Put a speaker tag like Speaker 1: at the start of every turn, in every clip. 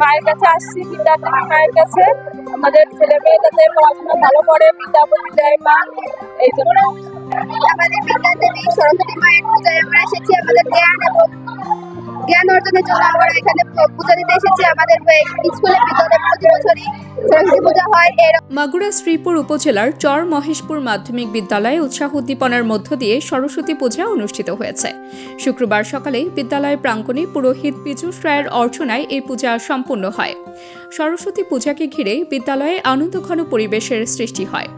Speaker 1: মায়ের কাছে আসছি বিদ্যার্থী মায়ের কাছে। আমাদের ছেলে মেয়ে যাতে পড়াশোনা ভালো করে, পিতা বলি দেয় মা। এই জন্য
Speaker 2: আমাদের বিদ্যাদেবী সরস্বতী মায়ের পূজায় আমরা এসেছি, আমাদের জ্ঞান এবং জ্ঞান অর্জনের জন্য আমরা এখানে পূজা দিতে এসেছি। আমাদের স্কুলে বিদ্যালয়ে প্রতি বছরই সরস্বতী পূজা হয়।
Speaker 3: মাগুরা শ্রীপুর উপজেলার চর মহেশপুর মাধ্যমিক বিদ্যালয়ে উৎসাহ উদ্দীপনার মধ্য দিয়ে সরস্বতী পূজা অনুষ্ঠিত হয়েছে। শুক্রবার সকালে বিদ্যালয় প্রাঙ্গণে পুরোহিত পীযূষ রায়ের অর্চনায় এই পূজা সম্পন্ন হয়। সরস্বতী পূজাকে ঘিরে বিদ্যালয়ে আনন্দঘন পরিবেশের সৃষ্টি হয়।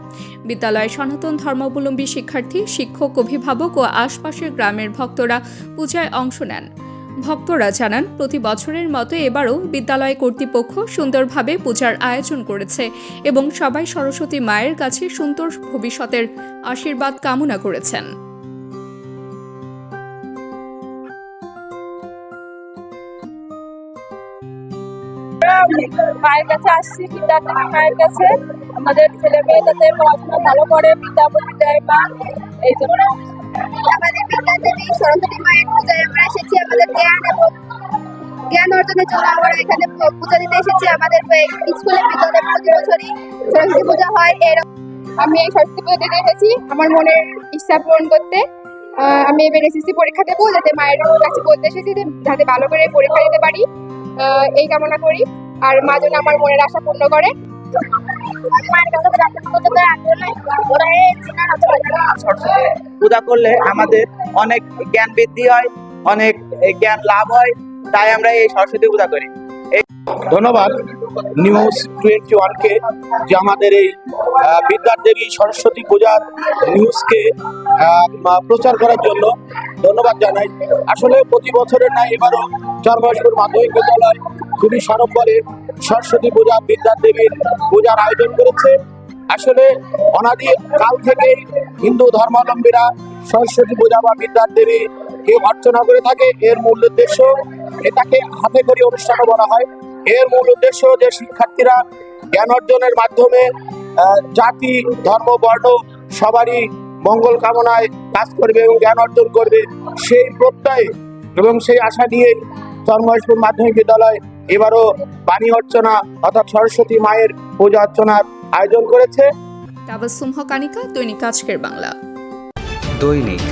Speaker 3: বিদ্যালয়ে সনাতন ধর্মাবলম্বী শিক্ষার্থী, শিক্ষক, অভিভাবক ও আশপাশের গ্রামের ভক্তরা পূজায় অংশ নেন। ভক্তরা জানান, প্রতি বছরের মতো এবারও বিদ্যালয় কর্তৃপক্ষ সুন্দরভাবে পূজার আয়োজন করেছে এবং সবাই সরস্বতী মায়ের কাছে সুন্দর ভবিষ্যতের আশীর্বাদ কামনা করেছেন।
Speaker 1: মায়ের কাছে আসছি মায়ের কাছে। আমাদের ছেলে মেয়ে যাতে পড়াশোনা ভালো করে বিদ্যাপতি দেয় মা এই জন্য
Speaker 2: আমাদের বিদ্যাদেবী সরস্বতী মায়ের পূজায় আমরা এসেছি, আমাদের জ্ঞান এবং জ্ঞান অর্জনের জন্য আমরা এখানে পূজা দিতে এসেছি। আমাদের স্কুলে বিদ্যালয়ে প্রতি বছরই সরস্বতী পূজা হয়, এর
Speaker 4: আমি এই সরস্বতী পুজো দিতে এসেছি। আমার মনের ইচ্ছা পূরণ করতে আমি এবার এসএসসি পরীক্ষা দেবো, যাতে মায়ের কাছে বলতে এসেছি যাতে ভালো করে পরীক্ষা দিতে পারি। এই কামনা করি। আর মা যেন আমার মনের আশা পূর্ণ করে।
Speaker 5: পূজা করলে আমাদের অনেক জ্ঞান বৃদ্ধি হয় অনেক জ্ঞান লাভ হয় তাই আমরা এই সরস্বতী পূজা করি।
Speaker 6: ধন্যবাদ নিউজ টোয়েন্টি ওয়ানকে যে আমাদের এই আহ, বিদ্যাদেবী সরস্বতী পূজার নিউজকে প্রচার করার জন্য ধন্যবাদ জানাই। আসলে প্রতি বছরের নাই এবারও চরমহেশপুর মাধ্যমিক বিদ্যালয় খুবই সরম্বরে সরস্বতী পূজা, বিদ্যার দেবীর পূজার আয়োজন করেছে। আসলে অনাদি কাল থেকেই হিন্দু ধর্মাবলম্বীরা সরস্বতী পূজা বা বিদ্যার দেবী কে অর্চনা করে থাকে। এর মূল উদ্দেশ্য এটাকে হাতে করি অনুষ্ঠানও বলা হয়। এর মূল উদ্দেশ্য যে শিক্ষার্থীরা জ্ঞান অর্জনের মাধ্যমে জাতি, ধর্ম, বর্ণ সবারই মঙ্গল কামনায় কাজ করবে এবং জ্ঞান অর্জন করবে। সেই প্রত্যয় এবং সেই আশা নিয়ে চরমহেশপুর মাধ্যমিক বিদ্যালয় এবারও বাণী অর্চনা অর্থাৎ সরস্বতী মায়ের পূজা অর্চনার আয়োজন করেছে।
Speaker 3: তাবাসুম হকানিকা দৈনিক আজকের বাংলা।
Speaker 7: দৈনিক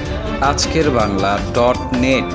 Speaker 7: আজকের বাংলা ডট নেট।